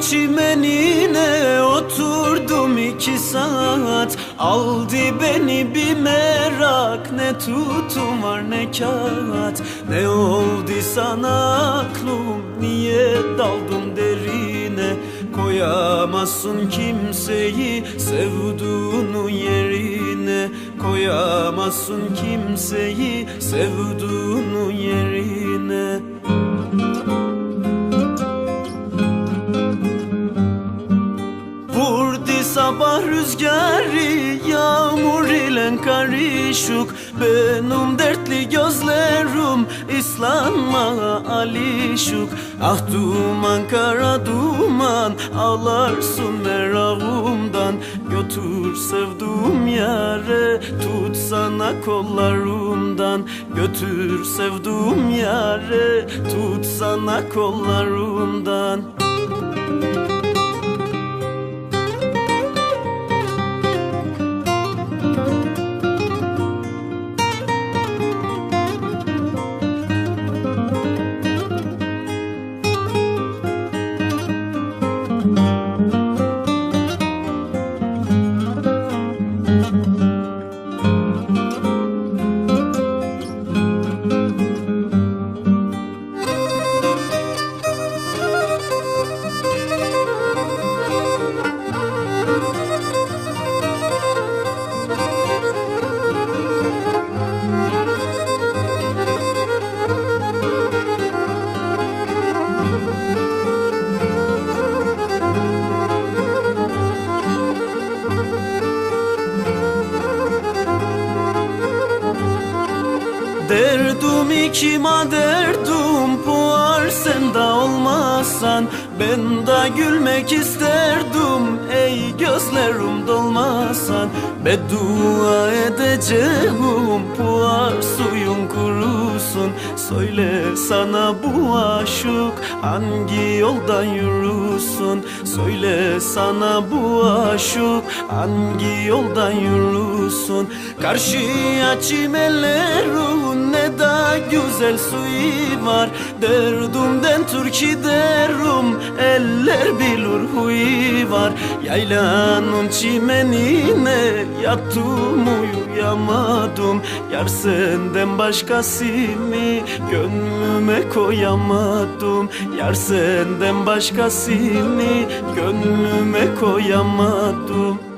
çimenine oturdum iki saat. Aldı beni bir merak ne tutum var ne kağıt. Ne oldu sana aklım niye daldın derine? Koyamazsın kimseyi sevduğunu yerine. Koyamazsın kimseyi sevduğunu yerine sabah rüzgarı Yağmur ile karışık. Benim dertli gözlerim İslanma alişuk Ah duman kara duman Ağlarsın merakımdan Götür sevduğum yare Tut sana kollarımdan. Götür sevduğum yare Tut sana kollarımdan Derdum ikima derdum puar sen de olmazsan Ben de gülmek isterdim. Ey gözlerim dolmasan Beddua edeceğim. Puar suyun kurusun Söyle sana bu aşık hangi yoldan yürüsün Söyle sana bu aşık hangi yoldan yürüsün Karşıya da güzel suyu var. Derdumden Türkiye derim eller bilir huyu var. Yaylanın çimenine yattım uyuyamadım. Yar senden başkasını gönlüme koyamadım. Yar senden başkasını gönlüme koyamadım